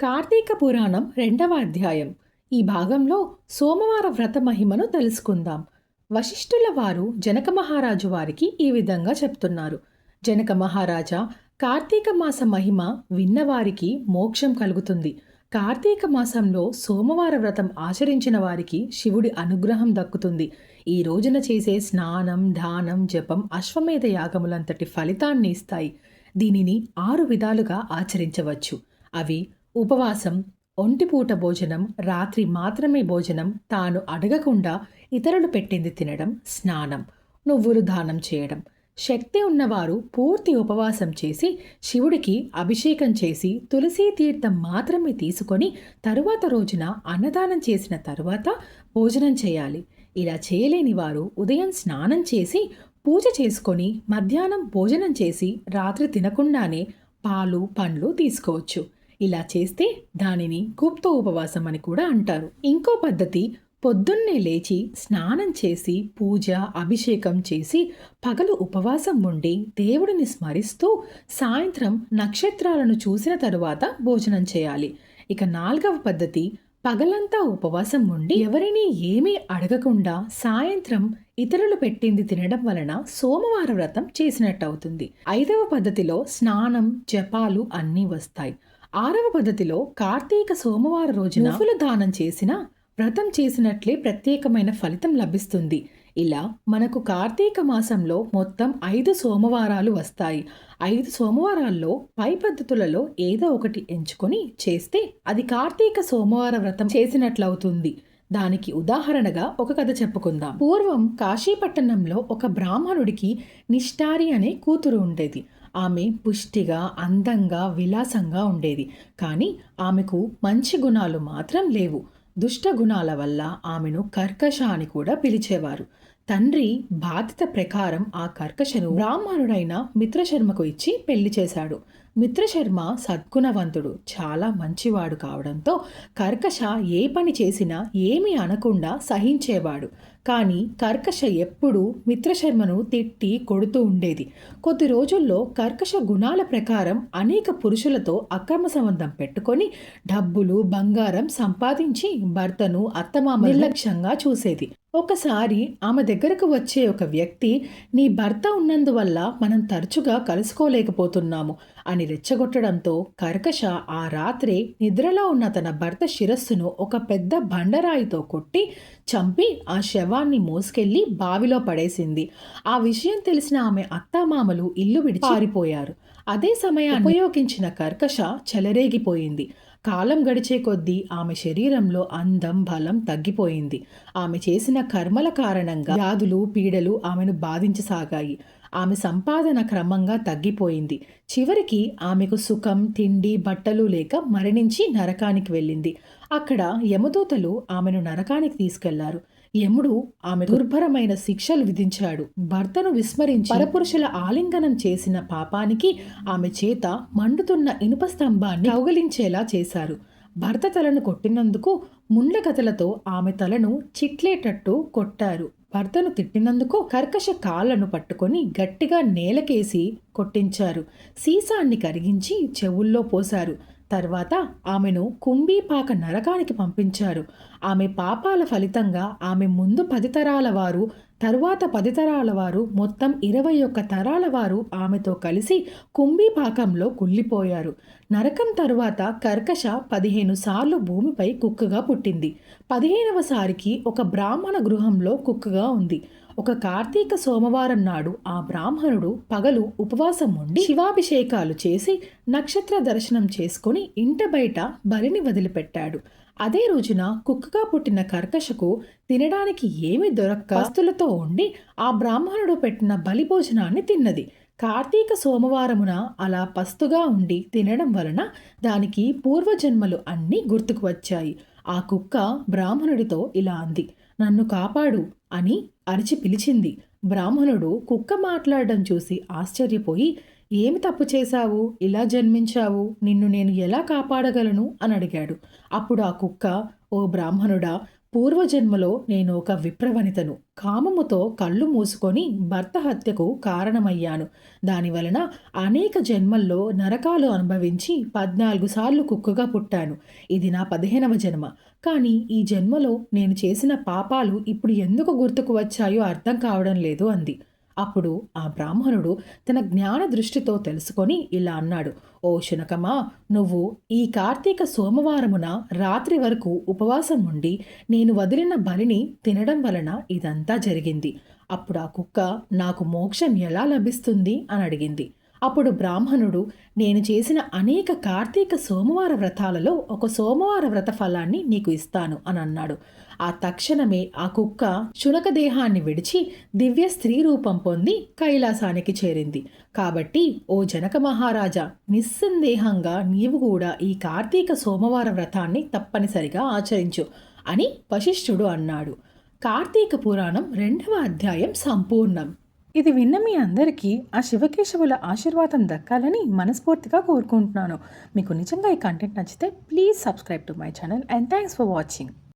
కార్తీక పురాణం రెండవ అధ్యాయం. ఈ భాగంలో సోమవార వ్రత మహిమను తెలుసుకుందాం. వశిష్ఠుల వారు జనక మహారాజు వారికి ఈ విధంగా చెప్తున్నారు. జనక మహారాజా కార్తీక మాస మహిమ విన్నవారికి మోక్షం కలుగుతుంది. కార్తీక మాసంలో సోమవార వ్రతం ఆచరించిన వారికి శివుడి అనుగ్రహం దక్కుతుంది. ఈ రోజున చేసే స్నానం దానం జపం అశ్వమేధ యాగములంతటి ఫలితాన్ని ఇస్తాయి. దీనిని ఆరు విధాలుగా ఆచరించవచ్చు. అవి ఉపవాసం ఒంటిపూట భోజనం రాత్రి మాత్రమే భోజనం తాను అడగకుండా ఇతరులు పెట్టింది తినడం స్నానం నువ్వులు దానం చేయడం. శక్తి ఉన్నవారు పూర్తి ఉపవాసం చేసి శివుడికి అభిషేకం చేసి తులసీ తీర్థం మాత్రమే తీసుకొని తరువాత రోజున అన్నదానం చేసిన తరువాత భోజనం చేయాలి. ఇలా చేయలేని వారు ఉదయం స్నానం చేసి పూజ చేసుకొని మధ్యాహ్నం భోజనం చేసి రాత్రి తినకుండానే పాలు పండ్లు తీసుకోవచ్చు. ఇలా చేస్తే దానిని గుప్త ఉపవాసం అని కూడా అంటారు. ఇంకో పద్ధతి పొద్దున్నే లేచి స్నానం చేసి పూజ అభిషేకం చేసి పగలు ఉపవాసం ఉండి దేవుడిని స్మరిస్తూ సాయంత్రం నక్షత్రాలను చూసిన తరువాత భోజనం చేయాలి. ఇక నాలుగవ పద్ధతి పగలంతా ఉపవాసం ఉండి ఎవరిని ఏమీ అడగకుండా సాయంత్రం ఇతరులు పెట్టింది తినడం వలన సోమవార వ్రతం చేసినట్టు అవుతుంది ఐదవ పద్ధతిలో స్నానం జపాలు అన్నీ వస్తాయి. ఆరవ పద్ధతిలో కార్తీక సోమవారం రోజున నువ్వుల దానం చేసిన వ్రతం చేసినట్లే ప్రత్యేకమైన ఫలితం లభిస్తుంది. ఇలా మనకు కార్తీక మాసంలో మొత్తం ఐదు సోమవారాలు వస్తాయి. ఐదు సోమవారాల్లో పై పద్ధతులలో ఏదో ఒకటి ఎంచుకొని చేస్తే అది కార్తీక సోమవార వ్రతం చేసినట్లవుతుంది. దానికి ఉదాహరణగా ఒక కథ చెప్పుకుందాం. పూర్వం కాశీపట్టణంలో ఒక బ్రాహ్మణుడికి నిష్టారి అనే కూతురు ఉండేది. ఆమె పుష్టిగా అందంగా విలాసంగా ఉండేది. కానీ ఆమెకు మంచి గుణాలు మాత్రం లేవు. దుష్ట గుణాల వల్ల ఆమెను కర్కశ అని కూడా పిలిచేవారు. తండ్రి బాధ్యత ప్రకారం ఆ కర్కశను బ్రాహ్మణుడైన మిత్రశర్మకు ఇచ్చి పెళ్ళి చేశాడు. మిత్రశర్మ సద్గుణవంతుడు. చాలా మంచివాడు కావడంతో కర్కశ ఏ పని చేసినా ఏమీ అనకుండా సహించేవాడు. కానీ కర్కశ ఎప్పుడూ మిత్రశర్మను తిట్టి కొడుతూ ఉండేది. కొద్ది రోజుల్లో కర్కశ గుణాల ప్రకారం అనేక పురుషులతో అక్రమ సంబంధం పెట్టుకొని డబ్బులు బంగారం సంపాదించి భర్తను అత్తమామ నిర్లక్ష్యంగా చూసేది. ఒకసారి ఆమె దగ్గరకు వచ్చే ఒక వ్యక్తి నీ భర్త ఉన్నందువల్ల మనం తరచుగా కలుసుకోలేకపోతున్నాము అని రెచ్చగొట్టడంతో కర్కశ ఆ రాత్రే నిద్రలో ఉన్న తన భర్త శిరస్సును ఒక పెద్ద బండరాయితో కొట్టి చంపి ఆ శవాన్ని మోసుకెళ్ళి బావిలో పడేసింది. ఆ విషయం తెలిసిన ఆమె అత్తామామలు ఇల్లు విడిచి పారిపోయారు. అదే సమయాన్ని ఉపయోగించిన కర్కశ చెలరేగిపోయింది. కాలం గడిచే కొద్దీ ఆమె శరీరంలో అందం బలం తగ్గిపోయింది. ఆమె చేసిన కర్మల కారణంగా వ్యాధులు పీడలు ఆమెను బాధించసాగాయి. ఆమె సంపాదన క్రమంగా తగ్గిపోయింది. చివరికి ఆమెకు సుఖం తిండి బట్టలు లేక మరణించి నరకానికి వెళ్ళింది. అక్కడ యమదూతలు ఆమెను నరకానికి తీసుకెళ్ళారు. యముడు ఆమె దుర్భరమైన శిక్షలు విధించాడు. భర్తను విస్మరించి పరపురుషుల ఆలింగనం చేసిన పాపానికి ఆమె చేత మండుతున్న ఇనుప స్తంభాన్ని కౌగలించేలా చేశారు. భర్త తలను కొట్టినందుకు ముండ్లగతలతో ఆమె తలను చిట్లేటట్టు కొట్టారు. భర్తను తిట్టినందుకు కర్కశ కాళ్ళను పట్టుకొని గట్టిగా నేలకేసి కొట్టించారు. సీసాన్ని కరిగించి చెవుల్లో పోశారు. తర్వాత ఆమెను కుంభీపాక నరకానికి పంపించారు. ఆమె పాపాల ఫలితంగా ఆమె ముందు పది తరాల వారు తరువాత పది తరాల వారు మొత్తం ఇరవై ఒక్క తరాల వారు ఆమెతో కలిసి కుంభీపాకంలో కుళ్ళిపోయారు. నరకం తరువాత కర్కశ పదిహేను సార్లు భూమిపై కుక్కగా పుట్టింది. పదిహేనవ సారికి ఒక బ్రాహ్మణ గృహంలో కుక్కగా ఉంది. ఒక కార్తీక సోమవారం నాడు ఆ బ్రాహ్మణుడు పగలు ఉపవాసం ఉండి శివాభిషేకాలు చేసి నక్షత్ర దర్శనం చేసుకుని ఇంట బయట బలిని వదిలిపెట్టాడు. అదే రోజున కుక్కగా పుట్టిన కర్కశకు తినడానికి ఏమి దొరక్క వస్తులతో ఉండి ఆ బ్రాహ్మణుడు పెట్టిన బలి భోజనాన్ని తిన్నది. కార్తీక సోమవారమున అలా పస్తుగా ఉండి తినడం వలన దానికి పూర్వజన్మలు అన్నీ గుర్తుకు వచ్చాయి. ఆ కుక్క బ్రాహ్మణుడితో ఇలా అంది. నన్ను కాపాడు అని అరిచి పిలిచింది. బ్రాహ్మణుడు కుక్క మాట్లాడడం చూసి ఆశ్చర్యపోయి ఏమి తప్పు చేశావు? ఇలా జన్మించావు? నిన్ను నేను ఎలా కాపాడగలను? అని అడిగాడు. అప్పుడు ఆ కుక్క ఓ బ్రాహ్మణుడా పూర్వజన్మలో నేను ఒక విప్రవనితను. కామముతో కళ్ళు మూసుకొని భర్త హత్యకు కారణమయ్యాను. దానివలన అనేక జన్మల్లో నరకాలు అనుభవించి పద్నాలుగు సార్లు కుక్కగా పుట్టాను. ఇది నా పదిహేనవ జన్మ. కానీ ఈ జన్మలో నేను చేసిన పాపాలు ఇప్పుడు ఎందుకు గుర్తుకు వచ్చాయో అర్థం కావడం లేదు అంది. అప్పుడు ఆ బ్రాహ్మణుడు తన జ్ఞాన దృష్టితో తెలుసుకొని ఇలా అన్నాడు ఓ శునకమా నువ్వు ఈ కార్తీక సోమవారమున రాత్రి వరకు ఉపవాసం ఉండి నేను వదిలిన బలిని తినడం వలన ఇదంతా జరిగింది. అప్పుడు ఆ కుక్క నాకు మోక్షం ఎలా లభిస్తుంది? అని అడిగింది. అప్పుడు బ్రాహ్మణుడు నేను చేసిన అనేక కార్తీక సోమవార వ్రతాలలో ఒక సోమవార వ్రత ఫలాన్ని నీకు ఇస్తాను అని అన్నాడు. ఆ తక్షణమే ఆ కుక్క చునక దేహాన్ని విడిచి దివ్య స్త్రీ రూపం పొంది కైలాసానికి చేరింది. కాబట్టి ఓ జనక మహారాజా నిస్సందేహంగా నీవు కూడా ఈ కార్తీక సోమవార వ్రతాన్ని తప్పనిసరిగా ఆచరించు అని వశిష్ఠుడు అన్నాడు. కార్తీక పురాణం రెండవ అధ్యాయం సంపూర్ణం. ఇది విన్న మీ అందరికీ ఆ శివకేశవుల ఆశీర్వాదం దక్కాలని మనస్ఫూర్తిగా కోరుకుంటున్నాను. మీకు నిజంగా ఈ కంటెంట్ నచ్చితే please subscribe to my channel and thanks for watching